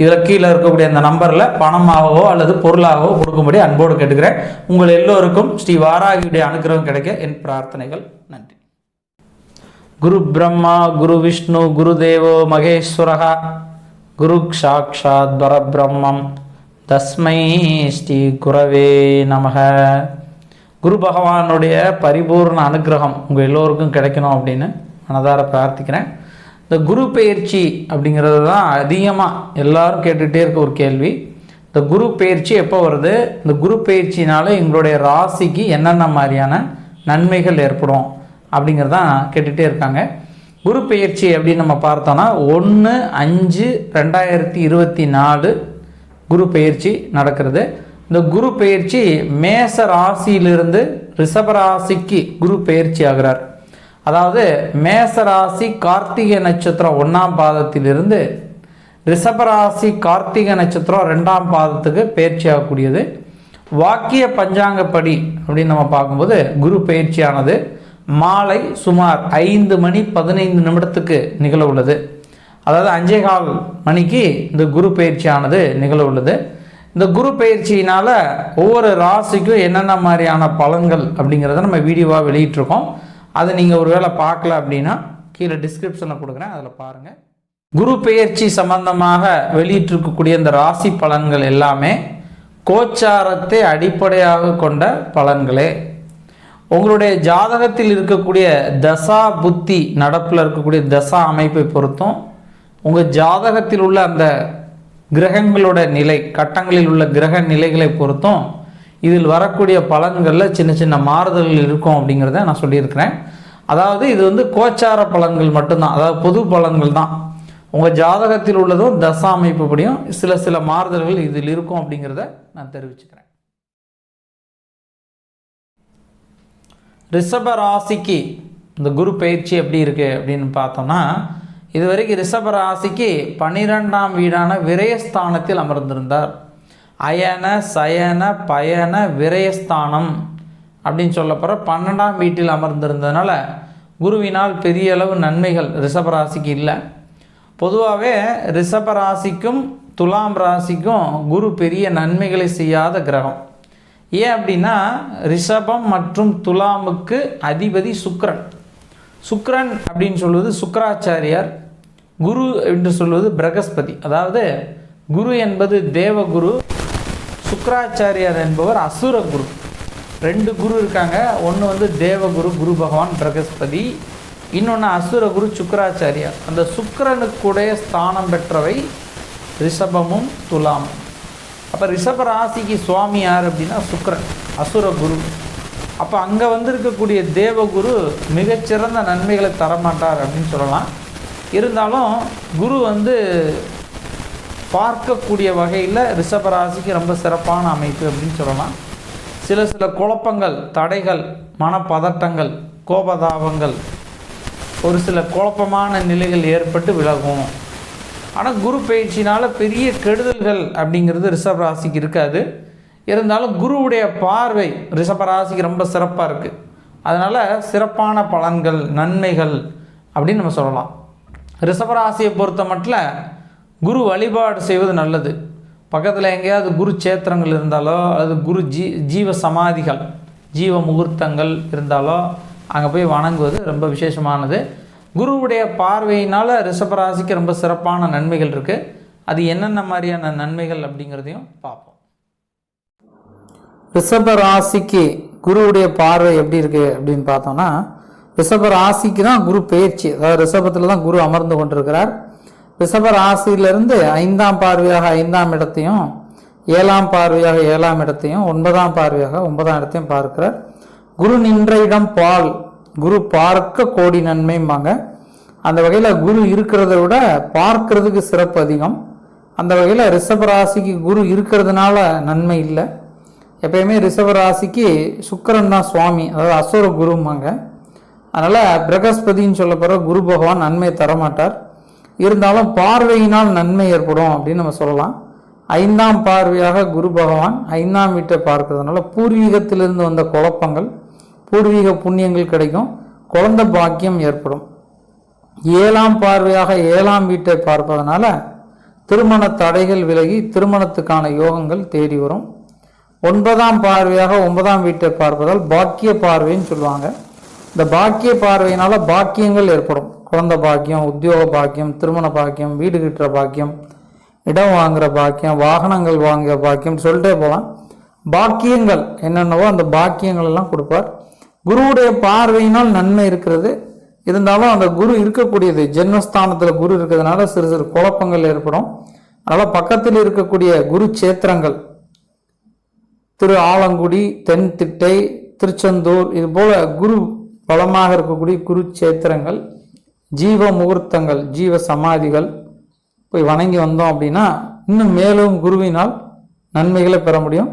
இதில் கீழே இருக்கக்கூடிய அந்த நம்பரில் பணமாகவோ அல்லது பொருளாகவோ கொடுக்கும்படி அன்போடு கேட்டுக்கிறேன். உங்கள் எல்லோருக்கும் ஸ்ரீ வாராகியுடைய அனுகிரகம் கிடைக்க என் பிரார்த்தனைகள். நன்றி. குரு பிரம்மா குரு விஷ்ணு குரு தேவோ மகேஸ்வரகா குரு சாட்சாத் பரபிரம்மம். தஸ்மை ஸ்ரீ குரவே நமக. குரு பகவானுடைய பரிபூர்ண அனுகிரகம் உங்கள் எல்லோருக்கும் கிடைக்கணும் அப்படின்னு மனதார பிரார்த்திக்கிறேன். இந்த குரு பயிற்சி அப்படிங்கிறது தான் அதிகமாக எல்லாரும் கேட்டுகிட்டே இருக்க ஒரு கேள்வி. இந்த குரு பயிற்சி எப்போ வருது? இந்த குரு பயிற்சினால எங்களுடைய ராசிக்கு என்னென்ன மாதிரியான நன்மைகள் ஏற்படும் அப்படிங்கிறதான் கேட்டுகிட்டே இருக்காங்க. குரு பயிற்சி அப்படின்னு நம்ம பார்த்தோன்னா ஒன்று அஞ்சு ரெண்டாயிரத்தி இருபத்தி நாலு குரு பயிற்சி நடக்கிறது. இந்த குரு பயிற்சி மேச ராசியிலிருந்து ரிஷப ராசிக்கு குரு பயிற்சி ஆகிறார். அதாவது மேச ராசி கார்த்திகை நட்சத்திரம் ஒன்றாம் பாதத்திலிருந்து ரிஷபராசி கார்த்திகை நட்சத்திரம் ரெண்டாம் பாதத்துக்கு பயிற்சி ஆகக்கூடியது வாக்கிய பஞ்சாங்கப்படி அப்படின்னு நம்ம பார்க்கும்போது குரு பயிற்சியானது மாலை சுமார் ஐந்து மணி பதினைந்து நிமிடத்துக்கு நிகழ உள்ளது. அதாவது அஞ்சே கால் மணிக்கு இந்த குரு பயிற்சியானது நிகழ உள்ளது. இந்த குரு பயிற்சியினால் ஒவ்வொரு ராசிக்கும் என்னென்ன மாதிரியான பலன்கள் அப்படிங்கிறத நம்ம வீடியோவாக வெளியிட்டிருக்கோம். அதை நீங்கள் ஒரு வேளை பார்க்கல அப்படின்னா கீழே டிஸ்கிரிப்ஷனில் கொடுக்குறேன். அதில் பாருங்கள் குரு பெயர்ச்சி சம்பந்தமாக வெளியிட்டிருக்கக்கூடிய இந்த ராசி பலன்கள் எல்லாமே கோச்சாரத்தை அடிப்படையாக கொண்ட பலன்களே. உங்களுடைய ஜாதகத்தில் இருக்கக்கூடிய தசா புத்தி நடப்பில் இருக்கக்கூடிய தசா அமைப்பை பொறுத்தும் உங்கள் ஜாதகத்தில் உள்ள அந்த கிரகங்களோட நிலை கட்டங்களில் உள்ள கிரக நிலைகளை பொறுத்தும் இதில் வரக்கூடிய பலன்களில் சின்ன சின்ன மாறுதல்கள் இருக்கும் அப்படிங்கிறத நான் சொல்லியிருக்கிறேன். அதாவது இது வந்து கோச்சார பலன்கள் மட்டும்தான். அதாவது பொது பலன்கள் தான். உங்கள் ஜாதகத்தில் உள்ளதும் தசா அமைப்புப்படியும் சில சில மாறுதல்கள் இதில் இருக்கும் அப்படிங்கிறத நான் தெரிவிச்சுக்கிறேன். ரிஷப ராசிக்கு இந்த குரு பயிற்சி எப்படி இருக்குது அப்படின்னு பார்த்தோம்னா இது வரைக்கும் ரிஷப ராசிக்கு பன்னிரெண்டாம் வீடான விரயஸ்தானத்தில் அமர்ந்திருந்தார். அயன சயன பயன விரயஸ்தானம் அப்படின்னு சொல்லப்போகிற பன்னெண்டாம் வீட்டில் அமர்ந்திருந்ததுனால குருவினால் பெரிய அளவு நன்மைகள் ரிஷபராசிக்கு இல்லை. பொதுவாகவே ரிஷபராசிக்கும் துலாம் ராசிக்கும் குரு பெரிய நன்மைகளை செய்யாத கிரகம். ஏன் அப்படின்னா ரிஷபம் மற்றும் துலாமுக்கு அதிபதி சுக்ரன் சுக்ரன் அப்படின்னு சொல்வது சுக்கராச்சாரியார் குரு என்று சொல்வது பிரகஸ்பதி. அதாவது குரு என்பது தேவகுரு சுக்கராச்சாரியார் என்பவர் அசுர குரு. ரெண்டு குரு இருக்காங்க. ஒன்று வந்து தேவகுரு குரு பகவான் பிரகஸ்பதி. இன்னொன்று அசுர குரு சுக்கராச்சாரியார். அந்த சுக்கரனுக்குடைய ஸ்தானம் பெற்றவை ரிஷபமும் துலாமும். அப்போ ரிஷப ராசிக்கு சுவாமி யார் அப்படின்னா சுக்கரன் அசுர குரு. அப்போ அங்கே வந்திருக்கக்கூடிய தேவகுரு மிகச்சிறந்த நன்மைகளை தரமாட்டார் அப்படின்னு சொல்லலாம். இருந்தாலும் குரு வந்து பார்க்கக்கூடிய வகையில் ரிஷபராசிக்கு ரொம்ப சிறப்பான அமைப்பு அப்படின்னு சொல்லலாம். சில சில குழப்பங்கள் தடைகள் மனப்பதட்டங்கள் கோபதாபங்கள் ஒரு சில குழப்பமான நிலைகள் ஏற்பட்டு விலகும். ஆனால் குரு பயிற்சினால் பெரிய கெடுதல்கள் அப்படிங்கிறது ரிஷபராசிக்கு இருக்காது. இருந்தாலும் குருவுடைய பார்வை ரிஷபராசிக்கு ரொம்ப சிறப்பாக இருக்குது அதனால் சிறப்பான பலன்கள் நன்மைகள் அப்படின்னு நம்ம சொல்லலாம். ரிஷபராசியை பொறுத்த மட்டும் குரு வழிபாடு செய்வது நல்லது. பக்கத்தில் எங்கேயாவது குரு சேத்திரங்கள் இருந்தாலோ அல்லது குரு ஜீ ஜீவ சமாதிகள் ஜீவ முகூர்த்தங்கள் இருந்தாலோ அங்கே போய் வணங்குவது ரொம்ப விசேஷமானது. குருவுடைய பார்வையினால் ரிஷபராசிக்கு ரொம்ப சிறப்பான நன்மைகள் இருக்குது அது என்னென்ன மாதிரியான நன்மைகள் அப்படிங்கிறதையும் பார்ப்போம். ரிஷபராசிக்கு குருவுடைய பார்வை எப்படி இருக்குது அப்படின்னு பார்த்தோம்னா ரிஷப ராசிக்கு தான் குரு பயிற்சி அதாவது ரிஷபத்தில் தான் குரு அமர்ந்து கொண்டிருக்கிறார். ரிஷப ராசியிலிருந்து ஐந்தாம் பார்வையாக ஐந்தாம் இடத்தையும் ஏழாம் பார்வையாக ஏழாம் இடத்தையும் ஒன்பதாம் பார்வையாக ஒன்பதாம் இடத்தையும் பார்க்கிறார். குரு நின்ற இடம் பால் குரு பார்க்க கோடி நன்மைம்பாங்க. அந்த வகையில் குரு இருக்கிறத விட பார்க்கறதுக்கு சிறப்பு அதிகம். அந்த வகையில் ரிஷப ராசிக்கு குரு இருக்கிறதுனால நன்மை இல்லை. எப்பயுமே ரிஷப ராசிக்கு சுக்கரன் தான் சுவாமி அதாவது அசுர குரும்பாங்க. அதனால் பிரகஸ்பதின்னு சொல்லப்படுற குரு பகவான் நன்மை தரமாட்டார். இருந்தாலும் பார்வையினால் நன்மை ஏற்படும் அப்படின்னு நம்ம சொல்லலாம். ஐந்தாம் பார்வையாக குரு பகவான் ஐந்தாம் வீட்டை பார்க்கறதுனால பூர்வீகத்திலிருந்து வந்த குழப்பங்கள் பூர்வீக புண்ணியங்கள் கிடைக்கும் குழந்த பாக்கியம் ஏற்படும். ஏழாம் பார்வையாக ஏழாம் வீட்டை பார்ப்பதனால திருமண தடைகள் விலகி திருமணத்துக்கான யோகங்கள் தேடி வரும். ஒன்பதாம் பார்வையாக ஒன்பதாம் வீட்டை பார்ப்பதால் பாக்கிய பார்வைன்னு சொல்லுவாங்க. இந்த பாக்கிய பார்வையினால பாக்கியங்கள் ஏற்படும். குழந்தை பாக்கியம் உத்தியோக பாக்கியம் திருமண பாக்கியம் வீடு கட்டுற பாக்கியம் இடம் வாங்குகிற பாக்கியம் வாகனங்கள் வாங்குகிற பாக்கியம் சொல்லிட்டே போகலாம் பாக்கியங்கள் என்னென்னவோ அந்த பாக்கியங்கள் எல்லாம் கொடுப்பார். குருவுடைய பார்வையினால் நன்மை இருக்கிறது. இருந்தாலும் அந்த குரு இருக்கக்கூடியது ஜென்மஸ்தானத்தில் குரு இருக்கிறதுனால சிறு சிறு குழப்பங்கள் ஏற்படும். அதனால் பக்கத்தில் இருக்கக்கூடிய குரு சேத்திரங்கள் திரு ஆலங்குடி தென்திட்டை திருச்செந்தூர் இது போல குரு பலமாக இருக்கக்கூடிய குரு சேத்திரங்கள் ஜீவ முகூர்த்தங்கள் ஜீவ சமாதிகள் போய் வணங்கி வந்தோம் அப்படின்னா இன்னும் மேலும் குருவினால் நன்மைகளை பெற முடியும்.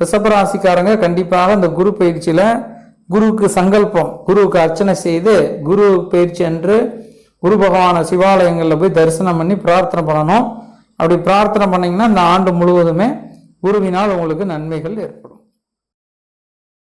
ரிஷபராசிக்காரங்க கண்டிப்பாக இந்த குரு பயிற்சியில் குருவுக்கு சங்கல்பம் குருவுக்கு அர்ச்சனை செய்து குரு பயிற்சி அன்று குரு பகவான சிவாலயங்களில் போய் தரிசனம் பண்ணி பிரார்த்தனை பண்ணணும். அப்படி பிரார்த்தனை பண்ணீங்கன்னா இந்த ஆண்டு முழுவதுமே குருவினால் உங்களுக்கு நன்மைகள் ஏற்படும்.